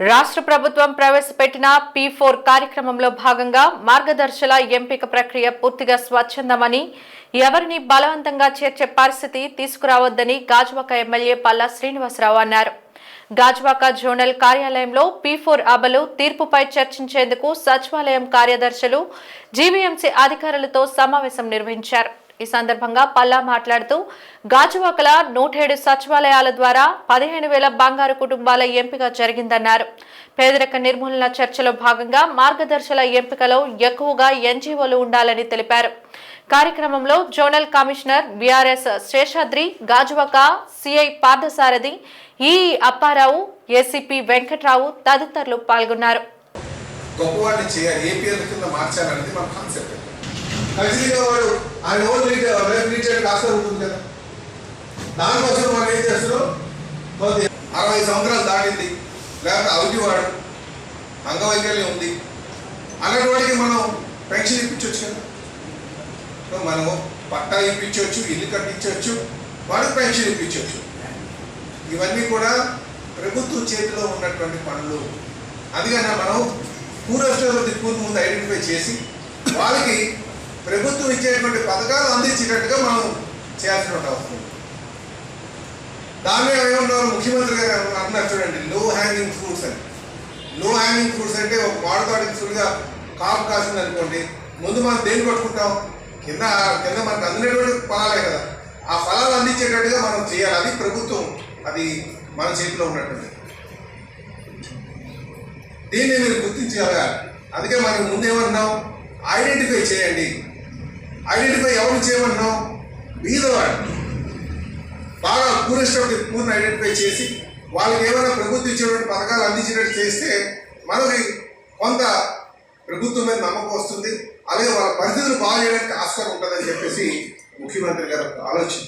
రాష్ట్ర ప్రభుత్వం ప్రవేశపెట్టిన పీ ఫోర్ కార్యక్రమంలో భాగంగా మార్గదర్శల ఎంపిక ప్రక్రియ పూర్తిగా స్వచ్ఛందమని ఎవరిని బలవంతంగా చేర్చే పరిస్థితి తీసుకురావద్దని గాజువాక ఎమ్మెల్యే పల్లా శ్రీనివాసరావు అన్నారు. గాజువాక జోనల్ కార్యాలయంలో పీ ఫోర్ అమలు తీర్పుపై చర్చించేందుకు సచివాలయం కార్యదర్శులు జీవీఎంసీ అధికారులతో సమావేశం నిర్వహించారు. ఈ సందర్భంగా పల్లా మాట్లాడుతూ గాజువాకల నూటేడు సచివాలయాల ద్వారా పదిహేను వేల బంగారు కుటుంబాల ఎంపిక జరిగిందన్నారు. పేదరిక నిర్మూలన చర్చలో భాగంగా మార్గదర్శల ఎంపికలో ఎక్కువగా ఎన్జీఓలు ఉండాలని తెలిపారు. కార్యక్రమంలో zonal commissioner BRS Seshadri Gajuwaka CI Parthasarathi ఈ అప్పారావు ఏసీపీ వెంకట్రావు తదితరులు పాల్గొన్నారు. గొప్పవాడిని చేయాలి. ఏపీఎల్ కింద మార్చాలనేది మన కాన్సెప్ట్. ఖచ్చితంగా వాడు ఆయన ఓన్ రేపు రీటైల్ కాస్త ఉంటుంది కదా. దానికోసం మనం ఏం చేస్తున్నాం? కొంత అరవై సంవత్సరాలు దాటింది. లేకపోతే అవధివాడు అంగవైకల్యం ఉంది. అలాంటి వాడికి మనం పెన్షన్ ఇప్పించవచ్చు కదా. మనము పట్టా ఇప్పించవచ్చు ఇల్లు కట్టించవచ్చు వాడికి పెన్షన్ ఇప్పించవచ్చు ఇవన్నీ కూడా ప్రభుత్వం చేతిలో ఉన్నటువంటి పనులు. అందుకని మనం పూర్వస్థ పూర్వ ముందు ఐడెంటిఫై చేసి వాళ్ళకి ప్రభుత్వం ఇచ్చేటువంటి పథకాలు అందించేటట్టుగా మనం చేయాల్సిన అవసరం. దానిలో దాన్ని ఏమన్నారు ముఖ్యమంత్రి గారు అన్నారు చూడండి లో హ్యాంగింగ్ ఫ్రూట్స్ అని. లో హ్యాంగింగ్ ఫ్రూట్స్ అంటే ఒక మాడతాడికి చూడగా కాపు కాసింది అనుకోండి ముందు మనం దేన్ని పట్టుకుంటాం కింద కింద మనకు అందినటువంటి ఫలాలే కదా. ఆ ఫలాలు అందించేటట్టుగా మనం చేయాలి. అది ప్రభుత్వం అది మన చేతిలో ఉన్నటువంటి దీన్ని మీరు గుర్తించగలగాలి అందుకే మనకి ముందు ఐడెంటిఫై చేయండి. ఐడెంటిఫై ఎవరు చేయమన్నాం బీదవాడు బాగా పూరెస్ట్ పూర్ణ ఐడెంటిఫై చేసి వాళ్ళకి ఏమైనా ప్రభుత్వం ఇచ్చేటువంటి పథకాలు అందించినట్టు చేస్తే మనకి కొంత ప్రభుత్వం మీద నమ్మకం వస్తుంది. అలాగే వాళ్ళ పరిస్థితులు బాగా చేయడానికి ఆస్కారం ఉంటుందని చెప్పేసి ముఖ్యమంత్రి గారు ఆలోచన